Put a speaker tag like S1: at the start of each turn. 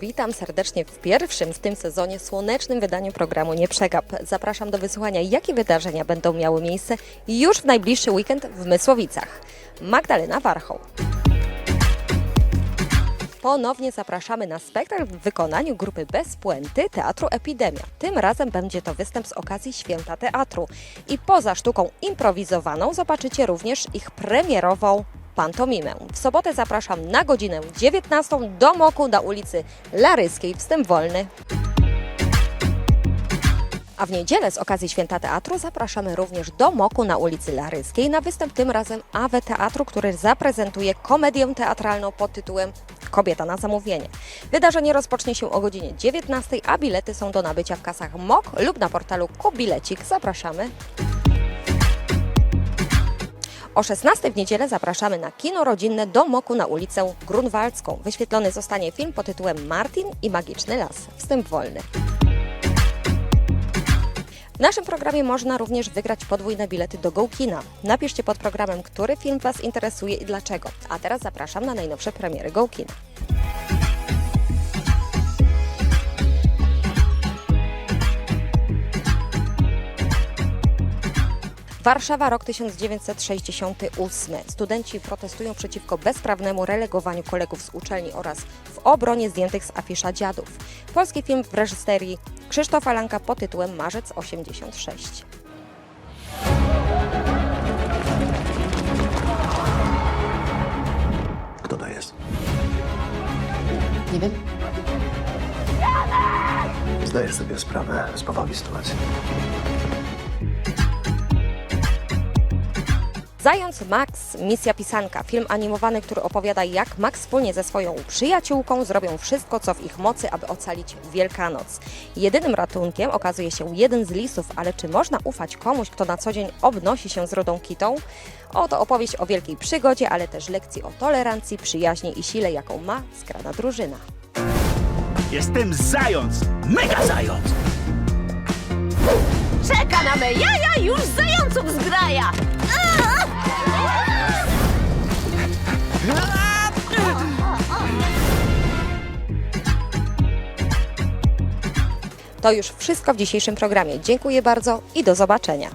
S1: Witam serdecznie w pierwszym w tym sezonie słonecznym wydaniu programu Nie Przegap. Zapraszam do wysłuchania, jakie wydarzenia będą miały miejsce już w najbliższy weekend w Mysłowicach. Magdalena Warchoł. Ponownie zapraszamy na spektakl w wykonaniu grupy Bez Puenty Teatru Epidemia. Tym razem będzie to występ z okazji Święta Teatru. I poza sztuką improwizowaną zobaczycie również ich premierową pantomimę. W sobotę zapraszam na godzinę 19 do Moku na ulicy Laryskiej, wstęp wolny. A w niedzielę z okazji Święta Teatru zapraszamy również do Moku na ulicy Laryskiej na występ tym razem AWE Teatru, który zaprezentuje komedię teatralną pod tytułem Kobieta na zamówienie. Wydarzenie rozpocznie się o godzinie 19, a bilety są do nabycia w kasach MOK lub na portalu Kubilecik. Zapraszamy. O 16 w niedzielę zapraszamy na kino rodzinne do Moku na ulicę Grunwaldzką. Wyświetlony zostanie film pod tytułem Martin i Magiczny Las. Wstęp wolny. W naszym programie można również wygrać podwójne bilety do GoKina. Napiszcie pod programem, który film Was interesuje i dlaczego. A teraz zapraszam na najnowsze premiery GoKina. Warszawa, rok 1968. Studenci protestują przeciwko bezprawnemu relegowaniu kolegów z uczelni oraz w obronie zdjętych z afisza dziadów. Polski film w reżyserii Krzysztofa Lanka pod tytułem Marzec 86.
S2: Kto to jest?
S3: Nie wiem.
S2: Zdaję sobie sprawę z powagi sytuacji.
S1: Zając Max, misja pisanka. Film animowany, który opowiada jak Max wspólnie ze swoją przyjaciółką zrobią wszystko, co w ich mocy, aby ocalić Wielkanoc. Jedynym ratunkiem okazuje się jeden z lisów, ale czy można ufać komuś, kto na co dzień obnosi się z rudą kitą? Oto opowieść o wielkiej przygodzie, ale też lekcji o tolerancji, przyjaźni i sile, jaką ma skrana drużyna.
S4: Jestem zając! Mega zając!
S3: Czeka na me jaja, już zająców zgraja!
S1: To już wszystko w dzisiejszym programie. Dziękuję bardzo i do zobaczenia.